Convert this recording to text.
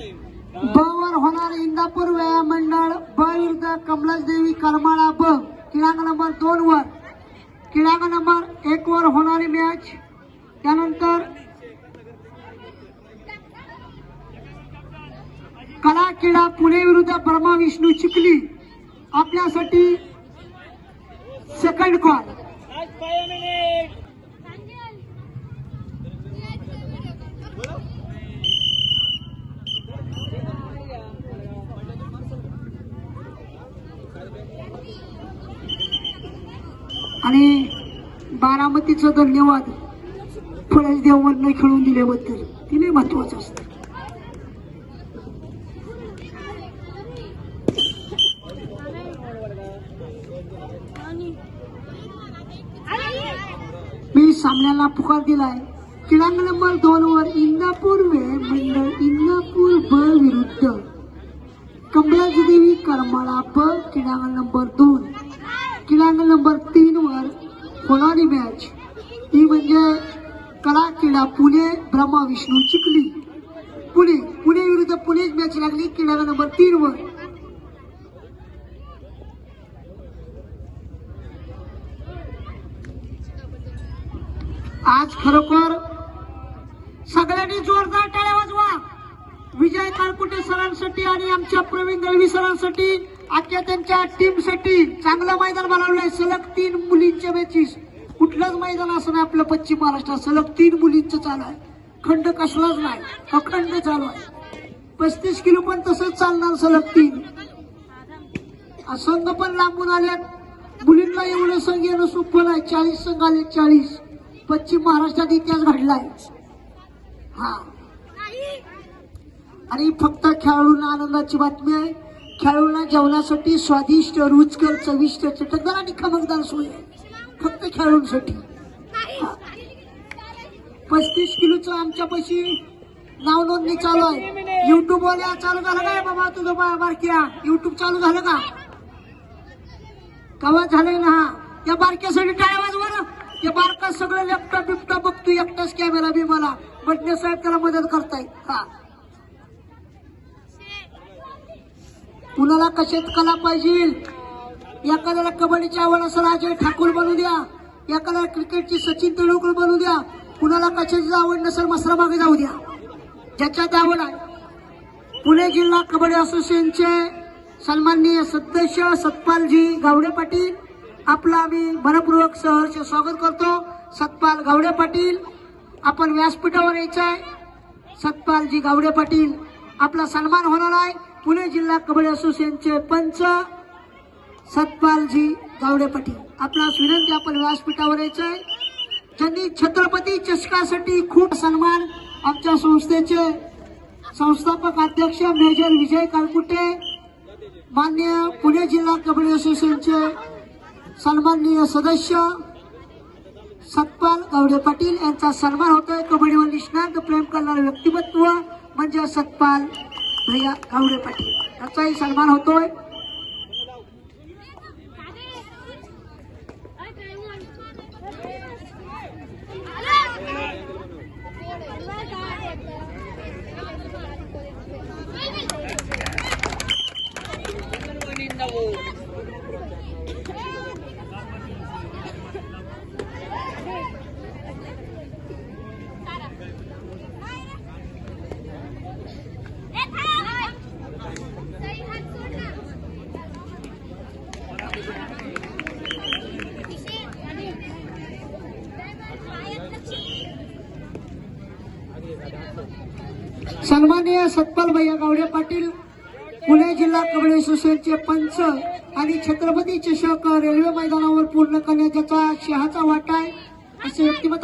ब होणार इंदापूर व्यायाम मंडळ ब विरुद्ध कमलाच देवी करमाळा ब क्रीडांक नंबर दोन वर. क्रीडांक नंबर एक वर होणारी मॅच त्यानंतर कला क्रीडा पुणे विरुद्ध ब्रह्मा विष्णू चिखली. आपल्यासाठी सेकंड कॉल आणि बारामतीचं धन्यवाद. फळस देवमधनं खेळून दिल्याबद्दल. तिने महत्वाचं असतं. मी सामन्याला पुकार दिलाय. क्रीडांग नंबर दोन वर इंदापूर वेळ मंडळ इंदापूर ब विरुद्ध. कमलाज देवी करमाळा ब क्रीडांगण नंबर दोन. क्रीडांगण नंबर तीन होणारी मॅच ही म्हणजे कला क्रीडा पुणे ब्रह्मा विष्णू चिखली. पुणे पुणे विरुद्ध पुणेच मॅच लागली क्रीडा नंबर तीन वर. आज खरोखर सगळ्यांनी जोरदार टाळ्या वाजवा. विजय काळकुटे सरांसाठी आणि आमच्या प्रवीण दळवी सरांसाठी आजच्या त्यांच्या टीमसाठी चांगलं मैदान बनवलंय. सलग तीन मुलींच्या मॅचेस कुठलंच मैदान असं नाही आपलं पश्चिम महाराष्ट्रात. सलग तीन मुलींचं चालू आहे. खंड कसलाच नाही. अखंड चालू आहे. पस्तीस किलो पण तसंच चालणार सलग तीन. संघ पण लांबून आल्यात मुलींना एवढं संघ येणं सोपं नाही. चाळीस संघ आले चाळीस. पश्चिम महाराष्ट्रात इतिहास घडलाय. हा. आणि फक्त खेळाडूंना आनंदाची बातमी आहे. खेळाडूंना जेवणासाठी स्वादिष्ट रुचकर चविष्ट चटकदार आणि खमकदार सोय. फक्त खेळाडूंसाठी पस्तीस किलोचं आमच्यापाशी नाव नोंदणी चालू आहे. युट्यूब वाल्या चालू झालं काय बाबा तुझं बारक्या? युट्यूब चालू झालं का? कवा झालंय ना हा? या बारक्यासाठी टाळ्या वाजवा ना. या बारका सगळं लॅपटॉप बिपटॉप बघतो एकटाच कॅमेरा बी मला. बटणे साहेब त्याला मदत करताय हा. कुणाला कशात कला पाहिजे? एखाद्याला कबड्डीची आवड असेल अजय ठाकूर बनवू द्या. एखाद्याला क्रिकेटची सचिन तेंडुलकर बनवू द्या. कुणाला कशाची आवड नसेल मसरा मागे जाऊ द्या. ज्याच्यात आवड आहे. पुणे जिल्हा कबड्डी असोसिएशनचे सन्माननीय सदस्य सतपालजी गावडे पाटील. आपलं आम्ही मनपूर्वक सहर्ष स्वागत करतो. सतपाल गावडे पाटील आपण व्यासपीठावर यायचं आहे सतपालजी गावडे पाटील आपला सन्मान होणार आहे. पुणे जिल्हा कबड्डी असोसिएशनचे पंच सतपालजी गावडे पाटील आपला विनंती आपण व्यासपीठावर यायचं आहे ज्यांनी छत्रपती चषकासाठी खूप सन्मान आमच्या संस्थेचे संस्थापक अध्यक्ष मेजर विजय कालकुटे मान्य पुणे जिल्हा कबड्डी असोसिएशनचे सन्माननीय सदस्य सतपाल गावडे पाटील यांचा सन्मान होतोय. कबड्डीवर निष्णांत प्रेम करणारे व्यक्तिमत्व म्हणजे सतपाल भैया गावडे पाटील. याचाही सन्मान होतोय. सन्माननीय सतपाल भैया गावडे पाटील पुणे जिल्हा कबड्डी असोसिएशनचे पंच आणि छत्रपती चषक रेल्वे मैदानावर पूर्ण करण्यात ज्याचा शहाचा वाटा आहे असे व्यक्तिमत्व